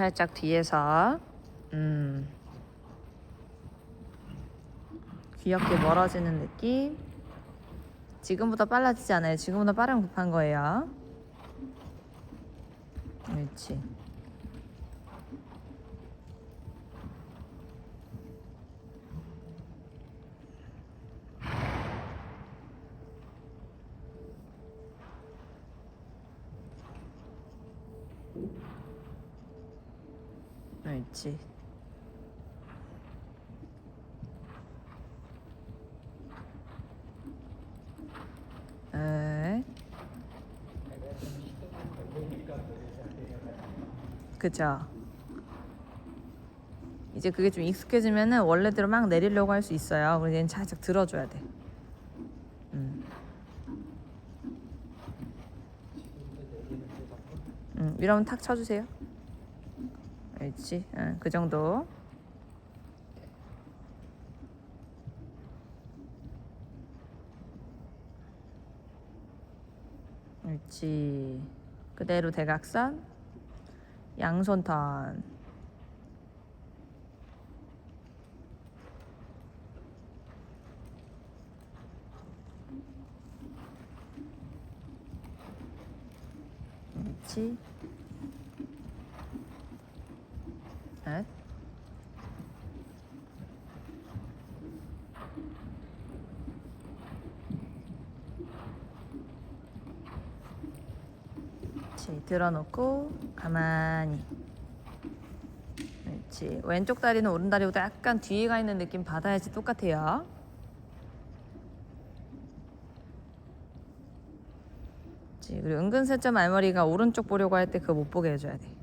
살짝 뒤에서. 음. 귀엽게 멀어지는 느낌. 지금보다 빨라지지 않아요. 지금보다 빠르면 급한 거예요. 그렇지 그렇지. 에? 그죠. 이제 그게 좀 익숙해지면은 원래대로 막 내리려고 할 수 있어요. 그래서 얘는 살짝 들어줘야 돼. 음. 음, 이러면 탁 쳐주세요 그렇지? 응, 그 정도. 그렇지? 그대로 대각선. 양손 턴. 그렇지 넷 그렇지 들어놓고 가만히. 그렇지. 왼쪽 다리는 오른 다리보다 약간 뒤에 가 있는 느낌 받아야지 똑같아요. 그리고 은근슬쩍 말머리가 오른쪽 보려고 할 때 그거 못 보게 해줘야 돼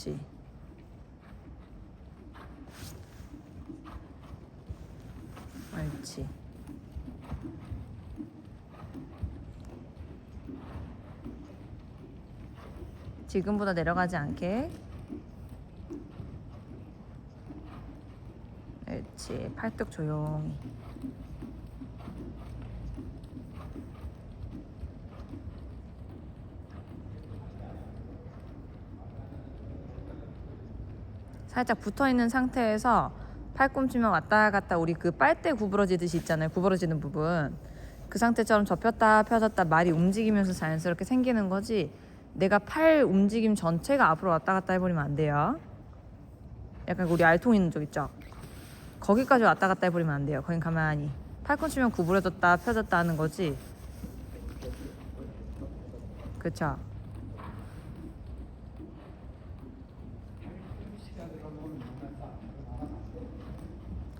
그렇지 옳지. 지금보다 내려가지 않게. 옳지. 팔뚝 조용히. 살짝 붙어 있는 상태에서 팔꿈치만 왔다 갔다 우리 그 빨대 구부러지듯이 있잖아요. 구부러지는 부분. 그 상태처럼 접혔다 펴졌다 말이 움직이면서 자연스럽게 생기는 거지. 내가 팔 움직임 전체가 앞으로 왔다 갔다 해버리면 안 돼요. 약간 우리 알통 있는 쪽 있죠? 거기까지 왔다 갔다 해버리면 안 돼요. 거긴 가만히. 팔꿈치면 구부러졌다 펴졌다 하는 거지. 그쵸?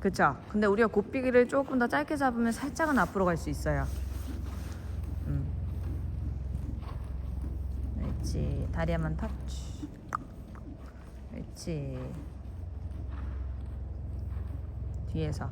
그쵸? 근데 우리가 곱비기를 조금 더 짧게 잡으면 살짝은 앞으로 갈 수 있어요. 음. 그렇지. 다리 한번 터치. 그렇지. 뒤에서.